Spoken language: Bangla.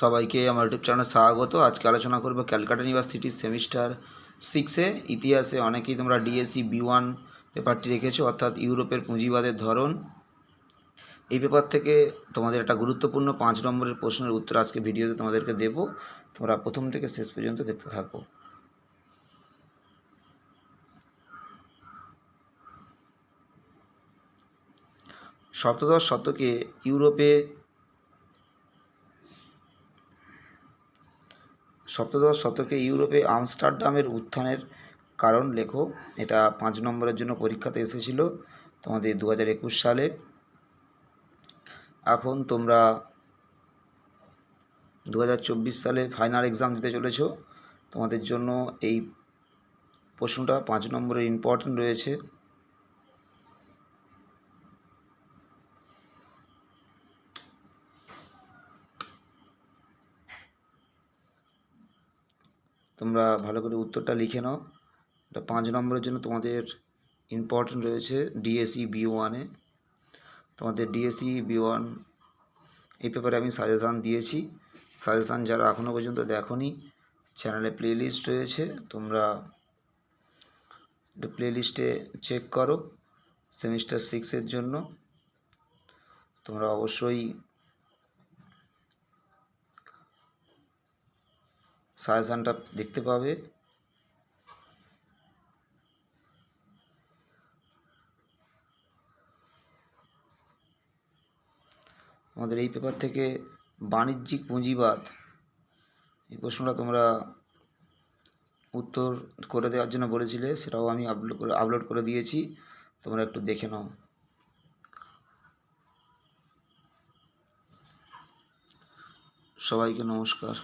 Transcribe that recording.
সবাইকে আমার ইউটিউব চ্যানেলে স্বাগত। আজকে আলোচনা করব ক্যালকাটা ইউনিভার্সিটির সেমিস্টার সিক্সে ইতিহাসে অনেকেই তোমরা ডিএসসি বি ওয়ান পেপারটি রেখেছো, অর্থাৎ ইউরোপের পুঁজিবাদের ধরন। এই পেপার থেকে তোমাদের একটা গুরুত্বপূর্ণ পাঁচ নম্বরের প্রশ্নের উত্তর আজকে ভিডিওতে তোমাদেরকে দেব। তোমরা প্রথম থেকে শেষ পর্যন্ত দেখতে থাকো। সপ্তদশ শতকে ইউরোপে সপ্তদশ শতকে ইউরোপে আমস্টারডামের উত্থানের কারণ লেখো। এটা পাঁচ নম্বরের জন্য পরীক্ষাতে এসেছিল তোমাদের দু হাজার একুশ সালে। এখন তোমরা দু হাজার চব্বিশ সালে ফাইনাল এক্সাম দিতে চলেছ। তোমাদের জন্য এই প্রশ্নটা পাঁচ নম্বরের ইম্পর্টেন্ট রয়েছে। তোমরা ভালো করে উত্তরটা লিখে নাও। এটা পাঁচ নম্বরের জন্য তোমাদের ইম্পর্টেন্ট রয়েছে ডিএসই বি ওয়ানে তোমাদের ডিএসই বি ওয়ান এই পেপারে আমি সাজেশান দিয়েছি। সাজেশান যারা এখনও পর্যন্ত দেখোনি চ্যানেলে প্লেলিস্ট রয়েছে, তোমরা প্লেলিস্টে চেক করো। সেমিস্টার সিক্সের জন্য। তোমরা অবশ্যই সাজেশানটা দেখতে পাবে। আমাদের এই পেপার থেকে বাণিজ্যিক পুঁজিবাদ, এই প্রশ্নটা তোমরা উত্তর করে দেওয়ার জন্য বলেছিলে, সেটাও আমি আপলোড করে আপলোড করে দিয়েছি। তোমরা একটু দেখে নাও। সবাইকে নমস্কার।